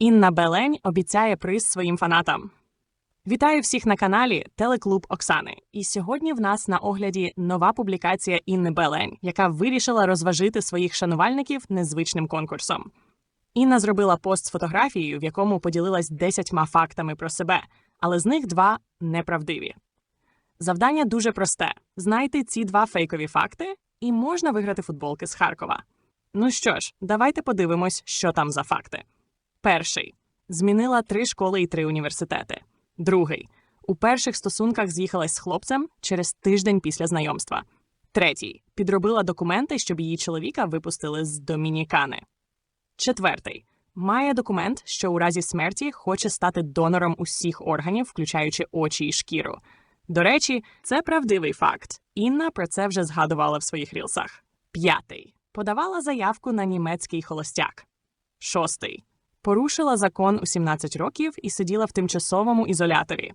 Інна Белень обіцяє приз своїм фанатам. Вітаю всіх на каналі Телеклуб Оксани. І сьогодні в нас на огляді нова публікація Інни Белень, яка вирішила розважити своїх шанувальників незвичним конкурсом. Інна зробила пост з фотографією, в якому поділилась десятьма фактами про себе, але з них два неправдиві. Завдання дуже просте: знайте ці два фейкові факти, і можна виграти футболки з Харкова. Ну що ж, давайте подивимось, що там за факти. Перший змінила три школи і три університети. Другий у перших стосунках з'їхалась з хлопцем через тиждень після знайомства. Третій підробила документи, щоб її чоловіка випустили з Домінікани. Четвертий має документ, що у разі смерті хоче стати донором усіх органів, включаючи очі і шкіру. До речі, це правдивий факт. Інна про це вже згадувала в своїх рілсах. П'ятий подавала заявку на німецький холостяк. Шостий порушила закон у 17 років і сиділа в тимчасовому ізоляторі.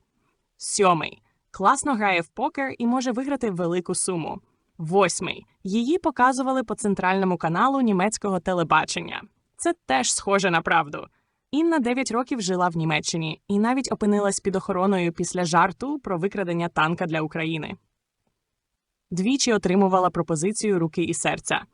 Сьомий класно грає в покер і може виграти велику суму. Восьмий її показували по центральному каналу німецького телебачення. Це теж схоже на правду. Інна 9 років жила в Німеччині і навіть опинилась під охороною після жарту про викрадення танка для України. Двічі отримувала пропозицію руки і серця.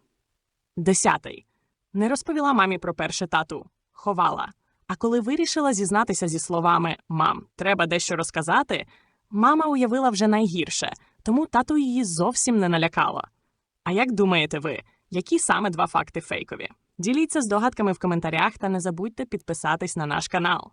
Десятий не розповіла мамі про перше тату, ховала. А коли вирішила зізнатися зі словами Мам, треба дещо розказати, мама уявила вже найгірше, тому тату її зовсім не налякало. А як думаєте ви, які саме два факти фейкові? Діліться здогадками в коментарях та не забудьте підписатись на наш канал.